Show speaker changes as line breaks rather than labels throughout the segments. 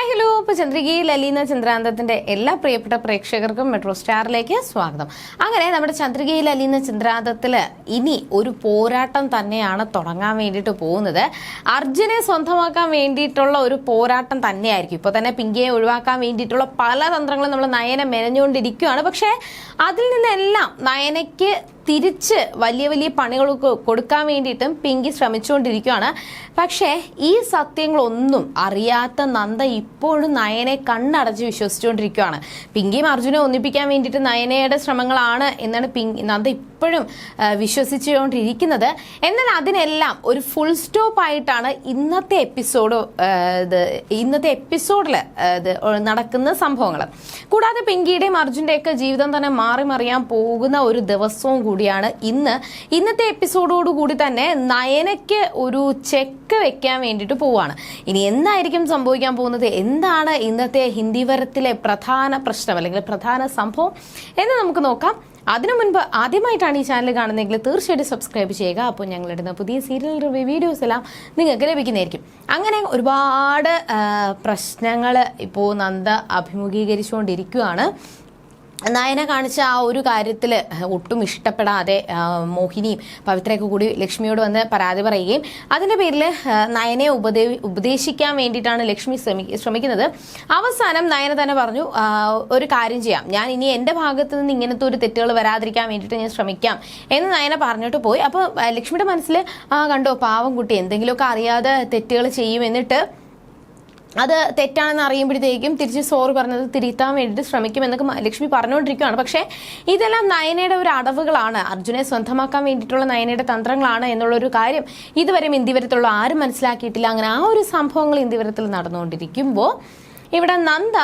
Hi hello ഇപ്പോൾ ചന്ദ്രികയിൽ അലീന ചന്ദ്രാന്തത്തിന്റെ എല്ലാ പ്രിയപ്പെട്ട പ്രേക്ഷകർക്കും മെട്രോ സ്റ്റാറിലേക്ക് സ്വാഗതം. അങ്ങനെ നമ്മുടെ ചന്ദ്രികയിൽ അലീന ചന്ദ്രാന്തത്തിൽ ഇനി ഒരു പോരാട്ടം തന്നെയാണ് തുടങ്ങാൻ വേണ്ടിയിട്ട് പോകുന്നത്. അർജുനെ സ്വന്തമാക്കാൻ വേണ്ടിയിട്ടുള്ള ഒരു പോരാട്ടം തന്നെയായിരിക്കും. ഇപ്പോൾ തന്നെ പിങ്കിയെ ഒഴിവാക്കാൻ വേണ്ടിയിട്ടുള്ള പല തന്ത്രങ്ങളും നമ്മൾ നയനെ മെനഞ്ഞുകൊണ്ടിരിക്കുകയാണ്. പക്ഷേ അതിൽ നിന്നെല്ലാം നയനയ്ക്ക് തിരിച്ച് വലിയ വലിയ പണികൾ കൊടുക്കാൻ വേണ്ടിയിട്ടും പിങ്കി ശ്രമിച്ചുകൊണ്ടിരിക്കുകയാണ്. പക്ഷേ ഈ സത്യങ്ങളൊന്നും അറിയാത്ത നന്ദ ഇപ്പോഴും നയനെ കണ്ണടച്ച് വിശ്വസിച്ചുകൊണ്ടിരിക്കുകയാണ്. പിങ്കിയും അർജുനെ ഒന്നിപ്പിക്കാൻ വേണ്ടിയിട്ട് നയനയുടെ ശ്രമങ്ങളാണ് എന്നാണ് പിങ്കി നന്ദ ഇപ്പോഴും വിശ്വസിച്ചുകൊണ്ടിരിക്കുന്നത്. എന്നാൽ അതിനെല്ലാം ഒരു ഫുൾ സ്റ്റോപ്പ് ആയിട്ടാണ് ഇന്നത്തെ എപ്പിസോഡ് ഇത് ഇന്നത്തെ എപ്പിസോഡിൽ ഇത് നടക്കുന്ന സംഭവങ്ങൾ കൂടാതെ പിങ്കിയുടെയും അർജുന്റെയൊക്കെ ജീവിതം തന്നെ മാറി മറിയാൻ പോകുന്ന ഒരു ദിവസവും കൂടിയാണ് ഇന്ന്. ഇന്നത്തെ എപ്പിസോഡോട് കൂടി തന്നെ നയനയ്ക്ക് ഒരു ചെക്ക് വെക്കാൻ വേണ്ടിയിട്ട് പോവുകയാണ് ഇനി എന്തായിരിക്കും സംഭവിക്കാൻ പോകുന്നത്? എന്താണ് ഇന്നത്തെ ഹിന്ദി വരത്തിലെ പ്രധാന പ്രശ്നം അല്ലെങ്കിൽ പ്രധാന സംഭവം എന്ന് നമുക്ക് നോക്കാം. അതിനു മുൻപ് ആദ്യമായിട്ടാണ് ഈ ചാനൽ കാണുന്നതെങ്കിൽ തീർച്ചയായിട്ടും സബ്സ്ക്രൈബ് ചെയ്യുക. അപ്പോൾ ഞങ്ങളിടുന്ന പുതിയ സീരിയൽ റിവ്യൂ വീഡിയോസ് എല്ലാം നിങ്ങൾക്ക് ലഭിക്കുന്നതായിരിക്കും. അങ്ങനെ ഒരുപാട് പ്രശ്നങ്ങൾ ഇപ്പോൾ നന്ദ അഭിമുഖീകരിച്ചുകൊണ്ടിരിക്കുകയാണ്. നയന കാണിച്ച ആ ഒരു കാര്യത്തിൽ ഒട്ടും ഇഷ്ടപ്പെടാതെ മോഹിനിയും പവിത്രയൊക്കെ കൂടി ലക്ഷ്മിയോട് വന്ന് പരാതി പറയുകയും അതിന്റെ പേരിൽ നയനെ ഉപദേ ഉപദേശിക്കാൻ വേണ്ടിയിട്ടാണ് ലക്ഷ്മി ശ്രമി ശ്രമിക്കുന്നത്. അവസാനം നയന തന്നെ പറഞ്ഞു ഒരു കാര്യം ചെയ്യാം. ഞാൻ ഇനി എന്റെ ഭാഗത്ത് നിന്ന് ഇങ്ങനത്തെ ഒരു തെറ്റുകൾ വരാതിരിക്കാൻ വേണ്ടിയിട്ട് ഞാൻ ശ്രമിക്കാം എന്ന് നയന പറഞ്ഞിട്ട് പോയി. അപ്പോൾ ലക്ഷ്മിയുടെ മനസ്സിൽ ആ കണ്ടോ പാവം കുട്ടി എന്തെങ്കിലുമൊക്കെ അറിയാതെ തെറ്റുകൾ ചെയ്യും എന്നിട്ട് അത് തെറ്റാണെന്ന് അറിയുമ്പോഴത്തേക്കും തിരിച്ച് സോറി പറഞ്ഞത് തിരുത്താൻ വേണ്ടിയിട്ട് ശ്രമിക്കും എന്നൊക്കെ ലക്ഷ്മി പറഞ്ഞുകൊണ്ടിരിക്കുകയാണ് പക്ഷേ ഇതെല്ലാം നയനയുടെ ഒരു അടവുകളാണ്. അർജുനെ സ്വന്തമാക്കാൻ വേണ്ടിയിട്ടുള്ള നയനയുടെ തന്ത്രങ്ങളാണ് എന്നുള്ളൊരു കാര്യം ഇതുവരെ ഇന്ത്യവരത്തുള്ള ആരും മനസ്സിലാക്കിയിട്ടില്ല. അങ്ങനെ ആ ഒരു സംഭവങ്ങൾ ഇന്ത്യവരത്തിൽ നടന്നുകൊണ്ടിരിക്കുമ്പോൾ ഇവിടെ നന്ദ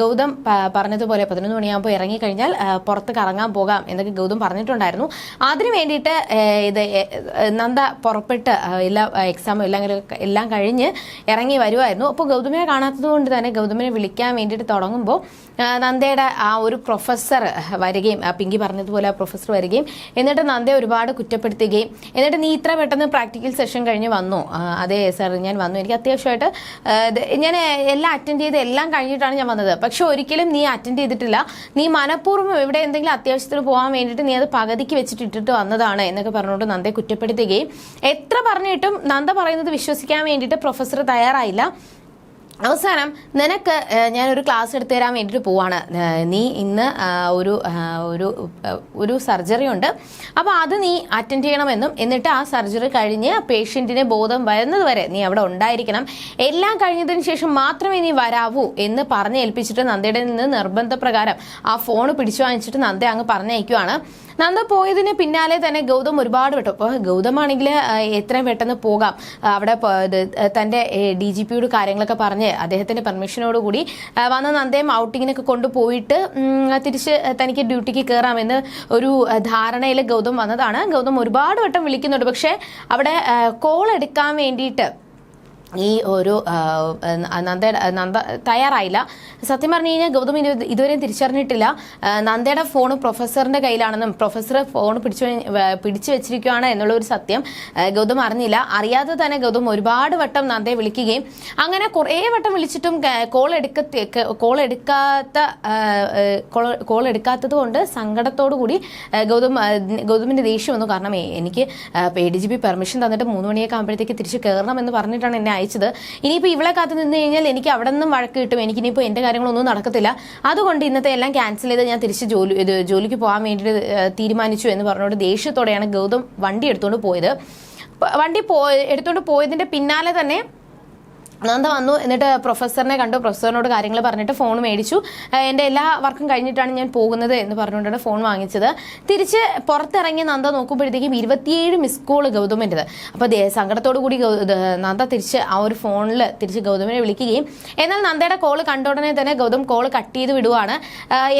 ഗൗതം പറഞ്ഞതുപോലെ പതിനൊന്ന് മണിയാകുമ്പോൾ ഇറങ്ങിക്കഴിഞ്ഞാൽ പുറത്ത് കറങ്ങാൻ പോകാം എന്നൊക്കെ ഗൗതം പറഞ്ഞിട്ടുണ്ടായിരുന്നു. അതിനു വേണ്ടിയിട്ട് ഇത് നന്ദ പുറപ്പെട്ട് എല്ലാ എക്സാമും എല്ലാം എല്ലാം കഴിഞ്ഞ് ഇറങ്ങി വരുമായിരുന്നു അപ്പോൾ ഗൗതമിനെ കാണാത്തത് കൊണ്ട് തന്നെ ഗൗതമിനെ വിളിക്കാൻ വേണ്ടിയിട്ട് തുടങ്ങുമ്പോൾ നന്ദയുടെ ആ ഒരു പ്രൊഫസർ വരികയും പിങ്കി പറഞ്ഞതുപോലെ ആ പ്രൊഫസർ വരികയും എന്നിട്ട് നന്ദയെ ഒരുപാട് കുറ്റപ്പെടുത്തുകയും എന്നിട്ട് നീ ഇത്ര പെട്ടെന്ന് പ്രാക്ടിക്കൽ സെഷൻ കഴിഞ്ഞ് വന്നു. അതെ സാർ ഞാൻ വന്നു. എനിക്ക് അത്യാവശ്യമായിട്ട് ഞാൻ എല്ലാം അറ്റൻഡ് ചെയ്ത് എല്ലാം കഴിഞ്ഞിട്ടാണ് ഞാൻ വന്നത്. പക്ഷെ ഒരിക്കലും നീ അറ്റൻഡ് ചെയ്തിട്ടില്ല. നീ മനഃപൂർവം ഇവിടെ എന്തെങ്കിലും അത്യാവശ്യത്തിന് പോകാൻ വേണ്ടിയിട്ട് നീ അത് പകുതിക്ക് വെച്ചിട്ട് ഇട്ടിട്ട് വന്നതാണ് എന്നൊക്കെ പറഞ്ഞുകൊണ്ട് നന്ദയെ കുറ്റപ്പെടുത്തുകയും. എത്ര പറഞ്ഞിട്ടും നന്ദ പറയുന്നത് വിശ്വസിക്കാൻ വേണ്ടിയിട്ട് പ്രൊഫസർ തയ്യാറായില്ല. അവസാനം നിനക്ക് ഞാനൊരു ക്ലാസ് എടുത്തു തരാൻ വേണ്ടിയിട്ട് പോവാണ്. നീ ഇന്ന് ഒരു ഒരു ഒരു സർജറി ഉണ്ട്. അപ്പോൾ അത് നീ അറ്റൻഡ് ചെയ്യണമെന്നും എന്നിട്ട് ആ സർജറി കഴിഞ്ഞ് പേഷ്യന്റിന് ബോധം വരുന്നത് വരെ നീ അവിടെ ഉണ്ടായിരിക്കണം. എല്ലാം കഴിഞ്ഞതിന് ശേഷം മാത്രമേ നീ വരാവൂ എന്ന് പറഞ്ഞ് ഏൽപ്പിച്ചിട്ട് നന്ദയുടെ നിന്ന് നിർബന്ധപ്രകാരം ആ ഫോൺ പിടിച്ചു വാങ്ങിച്ചിട്ട് നന്ദ അങ്ങ് പറഞ്ഞയക്കുവാണ്. നന്ദ പോയതിന് പിന്നാലെ തന്നെ ഗൗതം ഒരുപാട് വിട്ടു അപ്പോൾ ഗൗതമാണെങ്കിൽ എത്രയും പെട്ടെന്ന് പോകാം. അവിടെ തന്റെ ഡി ജി പിയുടെ കാര്യങ്ങളൊക്കെ പറഞ്ഞ് അദ്ദേഹത്തിന്റെ പെർമിഷനോടുകൂടി വന്ന നന്ദയം ഔട്ടിങ്ങിനൊക്കെ കൊണ്ടുപോയിട്ട് തിരിച്ച് തനിക്ക് ഡ്യൂട്ടിക്ക് കയറാമെന്ന് ഒരു ധാരണയിൽ ഗൗതം വന്നതാണ്. ഗൗതം ഒരുപാട് വട്ടം വിളിക്കുന്നുണ്ട്. പക്ഷേ അവിടെ കോൾ എടുക്കാൻ വേണ്ടിയിട്ട് ഈ ഒരു നന്ദ നന്ദ തയ്യാറായില്ല. സത്യം പറഞ്ഞു കഴിഞ്ഞാൽ ഗൗതം ഇതുവരെ തിരിച്ചറിഞ്ഞിട്ടില്ല. നന്ദയുടെ ഫോൺ പ്രൊഫസറിന്റെ കയ്യിലാണെന്നും പ്രൊഫസർ ഫോൺ പിടിച്ചു പിടിച്ചു വെച്ചിരിക്കുകയാണ് എന്നുള്ള ഒരു സത്യം ഗൗതം അറിഞ്ഞില്ല. അറിയാതെ തന്നെ ഗൗതം ഒരുപാട് വട്ടം നന്ദയെ വിളിക്കുകയും അങ്ങനെ കുറേ വട്ടം വിളിച്ചിട്ടും കോൾ എടുക്ക കോൾ എടുക്കാത്ത കോൾ- എടുക്കാത്തത് കൊണ്ട് സങ്കടത്തോടു കൂടി ഗൗതം ഗൗതമിന്റെ ദേഷ്യം വന്നു. കാരണം എനിക്ക് A D G P permission തന്നിട്ട് മൂന്ന് മണിയൊക്കെ ആകുമ്പോഴത്തേക്ക് തിരിച്ച് കയറണം എന്ന് പറഞ്ഞിട്ടാണ് എന്നെ അയച്ചത്. ഇനിയിപ്പോൾ ഇവളെ കാത്തു നിന്ന് കഴിഞ്ഞാൽ എനിക്ക് അവിടെ നിന്നും വഴക്ക് കിട്ടും. എനിക്ക് ഇനിയിപ്പോൾ എന്റെ കാര്യങ്ങളൊന്നും നടക്കത്തില്ല. അതുകൊണ്ട് ഇന്നത്തെ എല്ലാം ക്യാൻസൽ ചെയ്ത് ഞാൻ തിരിച്ച് ജോലി ജോലിക്ക് പോകാൻ വേണ്ടിയിട്ട് തീരുമാനിച്ചു എന്ന് പറഞ്ഞുകൊണ്ട് ദേഷ്യത്തോടെയാണ് ഗൗതം വണ്ടി എടുത്തുകൊണ്ട് പോയത്. വണ്ടി പോ എടുത്തുകൊണ്ട് പോയതിന്റെ പിന്നാലെ തന്നെ നന്ദ വന്നു. എന്നിട്ട് പ്രൊഫസറിനെ കണ്ടു. പ്രൊഫസറിനോട് കാര്യങ്ങൾ പറഞ്ഞിട്ട് ഫോൺ മേടിച്ചു. എന്റെ എല്ലാ വർക്കും കഴിഞ്ഞിട്ടാണ് ഞാൻ പോകുന്നത് എന്ന് പറഞ്ഞുകൊണ്ടാണ് ഫോൺ വാങ്ങിച്ചത്. തിരിച്ച് പുറത്തിറങ്ങി നന്ദ നോക്കുമ്പോഴത്തേക്കും ഇരുപത്തിയേഴ് മിസ് കോൾ ഗൗതമിന്റെത്. അപ്പോൾ സങ്കടത്തോടു കൂടി നന്ദ തിരിച്ച് ആ ഒരു ഫോണിൽ തിരിച്ച് ഗൗതമിനെ വിളിക്കുകയും എന്നാൽ നന്ദയുടെ കോൾ കണ്ട ഉടനെ തന്നെ ഗൗതം കോൾ കട്ട് ചെയ്ത് വിടുവാണ്.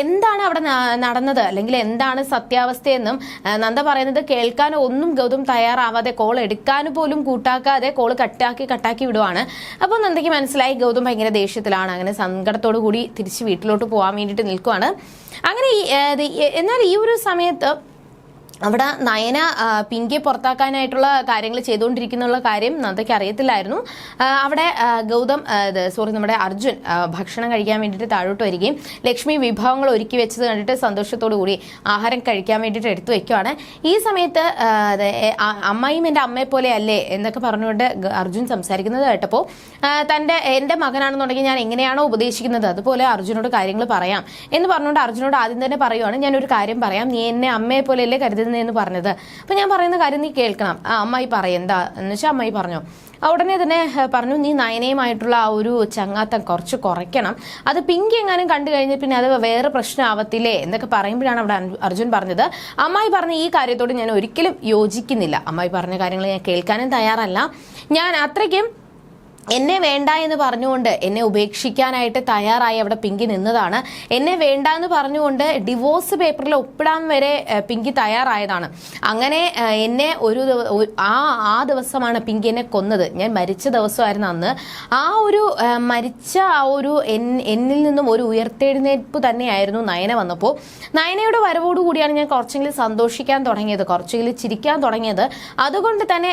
എന്താണ് അവിടെ നടന്നത്? അല്ലെങ്കിൽ എന്താണ് സത്യാവസ്ഥയെന്നും നന്ദ പറയുന്നത് കേൾക്കാൻ ഒന്നും ഗൗതം തയ്യാറാവാതെ കോൾ എടുക്കാൻ പോലും കൂട്ടാക്കാതെ കോൾ കട്ടാക്കി കട്ടാക്കി വിടുവാണ്. അപ്പോൾ നന്ദയ്ക്ക് മനസ്സിലായി ഗൗതം ഭയങ്കര ദേഷ്യത്തിലാണ്. അങ്ങനെ സങ്കടത്തോടു കൂടി തിരിച്ച് വീട്ടിലോട്ട് പോകാൻ വേണ്ടിയിട്ട് നിൽക്കുവാണ്. അങ്ങനെ എന്നാൽ ഈ ഒരു സമയത്ത് അവിടെ നയന പിങ്കിയെ പുറത്താക്കാനായിട്ടുള്ള കാര്യങ്ങൾ ചെയ്തുകൊണ്ടിരിക്കുന്നുള്ള കാര്യം നന്ദയ്ക്ക് അറിയത്തില്ലായിരുന്നു. അവിടെ ഗൗതം സോറി നമ്മുടെ അർജുൻ ഭക്ഷണം കഴിക്കാൻ വേണ്ടിയിട്ട് താഴോട്ട് വരികയും ലക്ഷ്മി വിഭവങ്ങൾ ഒരുക്കി വെച്ചത് കണ്ടിട്ട് സന്തോഷത്തോടു കൂടി ആഹാരം കഴിക്കാൻ വേണ്ടിയിട്ട് എടുത്തു വയ്ക്കുവാണ് ഈ സമയത്ത് അമ്മയും എന്റെ അമ്മയെ പോലെ അല്ലേ എന്നൊക്കെ പറഞ്ഞുകൊണ്ട് അർജുൻ സംസാരിക്കുന്നത് കേട്ടപ്പോൾ തന്റെ എന്റെ മകനാണെന്നുണ്ടെങ്കിൽ ഞാൻ എങ്ങനെയാണോ ഉപദേശിക്കുന്നത് അതുപോലെ അർജുനോട് കാര്യങ്ങൾ പറയാം എന്ന് പറഞ്ഞുകൊണ്ട് അർജുനോട് ആദ്യം തന്നെ പറയുവാണ് ഞാനൊരു കാര്യം പറയാം. നീ എന്നെ അമ്മയെ പോലെയല്ലേ കരുതുന്നതെന്ന് പറഞ്ഞത്. അപ്പം ഞാൻ പറയുന്ന കാര്യം നീ കേൾക്കണം. ആ അമ്മായി പറയും എന്താ? എന്ന് വെച്ചാൽ അമ്മായി പറഞ്ഞു ഉടനെ തന്നെ പറഞ്ഞു നീ നയനയുമായിട്ടുള്ള ആ ഒരു ചങ്ങാത്തം കുറച്ച് കുറയ്ക്കണം. അത് പിങ്കി എങ്ങാനും കണ്ടു കഴിഞ്ഞ് പിന്നെ അത് വേറെ പ്രശ്നമാവത്തില്ലേ എന്നൊക്കെ പറയുമ്പോഴാണ് അവിടെ അർജുൻ പറഞ്ഞത്. അമ്മായി പറഞ്ഞ ഈ കാര്യത്തോട് ഞാൻ ഒരിക്കലും യോജിക്കുന്നില്ല. അമ്മായി പറഞ്ഞ കാര്യങ്ങൾ ഞാൻ കേൾക്കാനും തയ്യാറല്ല. ഞാൻ അത്രയ്ക്കും എന്നെ വേണ്ട എന്ന് പറഞ്ഞുകൊണ്ട് എന്നെ ഉപേക്ഷിക്കാനായിട്ട് തയ്യാറായി അവിടെ പിങ്കി നിന്നതാണ്. എന്നെ വേണ്ട എന്ന് പറഞ്ഞുകൊണ്ട് ഡിവോഴ്സ് പേപ്പറിൽ ഒപ്പിടാൻ വരെ പിങ്കി തയ്യാറായതാണ്. അങ്ങനെ എന്നെ ഒരു ആ ആ ദിവസമാണ് പിങ്കി എന്നെ കൊന്നത്. ഞാൻ മരിച്ച ദിവസമായിരുന്നു അന്ന്. ആ ഒരു മരിച്ച ആ ഒരു എന്നിൽ നിന്നും ഒരു ഉയർത്തെഴുന്നേൽപ്പ് തന്നെയായിരുന്നു നയന വന്നപ്പോൾ. നയനയുടെ വരവോടു കൂടിയാണ് ഞാൻ കുറച്ചെങ്കിലും സന്തോഷിക്കാൻ തുടങ്ങിയത് കുറച്ചെങ്കിലും ചിരിക്കാൻ തുടങ്ങിയത്. അതുകൊണ്ട് തന്നെ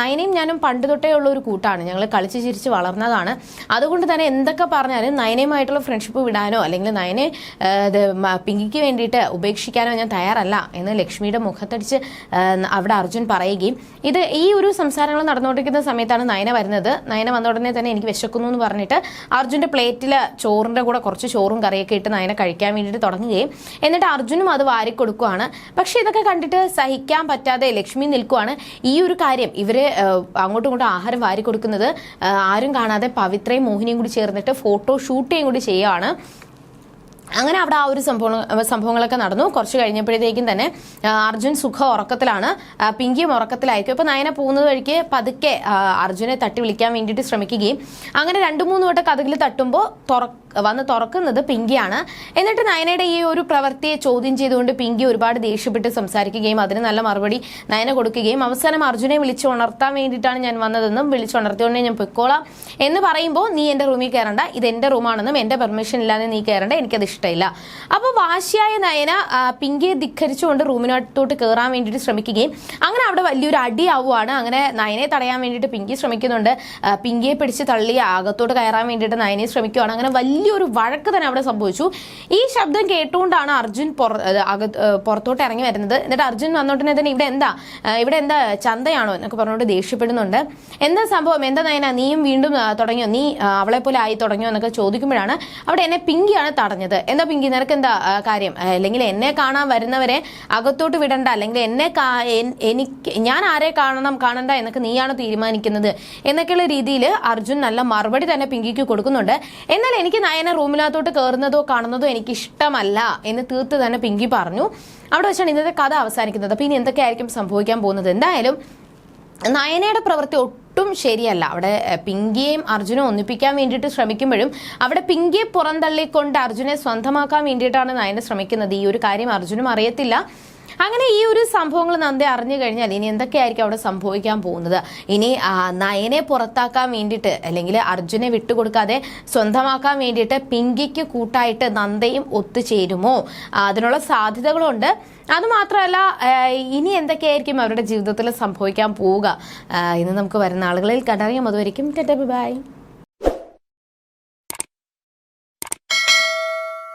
നയനയും ഞാനും പണ്ട് തൊട്ടേ ഉള്ള ഒരു കൂട്ടാണ്. ഞങ്ങൾ കളിച്ച് ചിരിച്ച് വളർന്നതാണ്. അതുകൊണ്ട് തന്നെ എന്തൊക്കെ പറഞ്ഞാലും നയനയുമായിട്ടുള്ള ഫ്രണ്ട്ഷിപ്പ് വിടാനോ അല്ലെങ്കിൽ നയനെ പിങ്കിക്ക് വേണ്ടിയിട്ട് ഉപേക്ഷിക്കാനോ ഞാൻ തയ്യാറല്ല എന്ന് ലക്ഷ്മിയുടെ മുഖത്തടിച്ച് അവിടെ അർജുൻ പറയുകയും ഇത് ഈ ഒരു സംസാരങ്ങൾ നടന്നുകൊണ്ടിരിക്കുന്ന സമയത്താണ് നയന വരുന്നത്. നയന വന്ന ഉടനെ തന്നെ എനിക്ക് വിശക്കുന്നു എന്ന് പറഞ്ഞിട്ട് അർജുന്റെ പ്ലേറ്റിൽ ചോറിന്റെ കൂടെ കുറച്ച് ചോറും കറിയൊക്കെ ഇട്ട് നയന കഴിക്കാൻ വേണ്ടിയിട്ട് തുടങ്ങുകയും എന്നിട്ട് അർജുനും അത് വാരി പക്ഷേ ഇതൊക്കെ കണ്ടിട്ട് സഹിക്കാൻ പറ്റാതെ ലക്ഷ്മി നിൽക്കുവാണ്. ഈ ഒരു കാര്യം ഇവർ അങ്ങോട്ടും ഇങ്ങോട്ടും ആഹാരം വാരി കൊടുക്കുന്നത് ആരും കാണാതെ പവിത്രയും മോഹിനിയും കൂടി ചേർന്നിട്ട് ഫോട്ടോ ഷൂട്ടിങ് കൂടി ചെയ്യുകയാണ് അങ്ങനെ അവിടെ ആ ഒരു സംഭവം സംഭവങ്ങളൊക്കെ നടന്നു. കുറച്ച് കഴിഞ്ഞപ്പോഴത്തേക്കും തന്നെ അർജുൻ സുഖ ഉറക്കത്തിലാണ്. പിങ്കിയും ഉറക്കത്തിലായിരിക്കും. ഇപ്പൊ നയന പോകുന്നത് വഴിക്ക് പതുക്കെ അർജുനെ തട്ടി വിളിക്കാൻ വേണ്ടിയിട്ട് ശ്രമിക്കുകയും. അങ്ങനെ രണ്ടു മൂന്ന് വട്ടം കഥകിൽ തട്ടുമ്പോൾ തുറ വന്ന് തുറക്കുന്നത് പിങ്കിയാണ്. എന്നിട്ട് നയനയുടെ ഈ ഒരു പ്രവൃത്തിയെ ചോദ്യം ചെയ്തുകൊണ്ട് പിങ്കി ഒരുപാട് ദേഷ്യപ്പെട്ട് സംസാരിക്കുകയും അതിന് നല്ല മറുപടി നയന കൊടുക്കുകയും അവസാനം അർജുനെ വിളിച്ചു ഉണർത്താൻ വേണ്ടിയിട്ടാണ് ഞാൻ വന്നതെന്നും വിളിച്ചുണർത്തിയോണ്ട് ഞാൻ പൊയ്ക്കോളാം എന്ന് പറയുമ്പോൾ നീ എന്റെ റൂമിൽ കയറണ്ട ഇത് എന്റെ റൂമാണെന്നും എന്റെ പെർമിഷൻ ഇല്ലാതെ നീ കയറണ്ട എനിക്കത് ഇഷ്ടമില്ല. അപ്പോൾ വാശിയായ നയന പിങ്കിയെ ധിക്കരിച്ചുകൊണ്ട് റൂമിനോട്ടോട്ട് കയറാൻ വേണ്ടിയിട്ട് ശ്രമിക്കുകയും അങ്ങനെ അവിടെ വലിയൊരു അടിയാവുകയാണ് അങ്ങനെ നയനെ തടയാൻ വേണ്ടിയിട്ട് പിങ്കി ശ്രമിക്കുന്നുണ്ട്. പിങ്കിയെ പിടിച്ച് തള്ളി അകത്തോട്ട് കയറാൻ വേണ്ടിയിട്ട് നയനെ ശ്രമിക്കുകയാണ് അങ്ങനെ വലിയൊരു വഴക്ക് തന്നെ അവിടെ സംഭവിച്ചു. ഈ ശബ്ദം കേട്ടുകൊണ്ടാണ് അർജുൻ പുറത്തോട്ട് ഇറങ്ങി വരുന്നത്. എന്നിട്ട് അർജുൻ വന്നോട്ടിനെ തന്നെ ഇവിടെ എന്താ ഇവിടെ എന്താ ചന്തയാണോ എന്നൊക്കെ പറഞ്ഞുകൊണ്ട് ദേഷ്യപ്പെടുന്നുണ്ട്. എന്താ സംഭവം? എന്താ നയന? നീയും വീണ്ടും തുടങ്ങിയോ? നീ അവളെ പോലെ ആയി തുടങ്ങിയോ എന്നൊക്കെ ചോദിക്കുമ്പോഴാണ് അവിടെ എന്നെ പിങ്കിയാണ് തടഞ്ഞത്. എന്താ പിങ്കി? നിനക്ക് എന്താ കാര്യം? അല്ലെങ്കിൽ എന്നെ കാണാൻ വരുന്നവരെ അകത്തോട്ട് വിടണ്ട. അല്ലെങ്കിൽ എന്നെ എനിക്ക് ഞാൻ ആരെ കാണണം കാണണ്ട എന്നൊക്കെ നീയാണ് തീരുമാനിക്കുന്നത് എന്നൊക്കെയുള്ള രീതിയിൽ അർജുൻ നല്ല മറുപടി തന്നെ പിങ്കിക്ക് കൊടുക്കുന്നുണ്ട്. എന്നാൽ എനിക്ക് നയന റൂമിനകത്തോട്ട് കയറുന്നതോ കാണുന്നതോ എനിക്ക് ഇഷ്ടമല്ല എന്ന് തീർത്ത് തന്നെ പിങ്കി പറഞ്ഞു. അവിടെ വെച്ചാണ് ഇന്നത്തെ കഥ അവസാനിക്കുന്നത്. അപ്പൊ ഇനി എന്തൊക്കെയായിരിക്കും സംഭവിക്കാൻ പോകുന്നത്? എന്തായാലും നയനയുടെ പ്രവൃത്തി ഒട്ടും ശരിയല്ല. അവിടെ പിങ്കിയെയും അർജുനെ ഒന്നിപ്പിക്കാൻ വേണ്ടിയിട്ട് ശ്രമിക്കുമ്പോഴും അവിടെ പിങ്കിയെ പുറന്തള്ളിക്കൊണ്ട് അർജുനെ സ്വന്തമാക്കാൻ വേണ്ടിയിട്ടാണ് നയന ശ്രമിക്കുന്നത്. ഈ ഒരു കാര്യം അർജുനും അറിയത്തില്ല. അങ്ങനെ ഈ ഒരു സംഭവങ്ങൾ നന്ദി അറിഞ്ഞു കഴിഞ്ഞാൽ ഇനി എന്തൊക്കെയായിരിക്കും അവിടെ സംഭവിക്കാൻ പോകുന്നത്? ഇനി നയനെ പുറത്താക്കാൻ വേണ്ടിയിട്ട് അല്ലെങ്കിൽ അർജുനെ വിട്ടുകൊടുക്കാതെ സ്വന്തമാക്കാൻ വേണ്ടിയിട്ട് പിങ്കിക്ക് കൂട്ടായിട്ട് നന്ദയും ഒത്തുചേരുമോ? അതിനുള്ള സാധ്യതകളുണ്ട്. അതുമാത്രമല്ല ഇനി എന്തൊക്കെയായിരിക്കും അവരുടെ ജീവിതത്തിൽ സംഭവിക്കാൻ പോവുക? ഇന്ന് നമുക്ക് വരുന്ന ആളുകളിൽ കണ്ടറിയാം. അതുവരെയും ബൈ.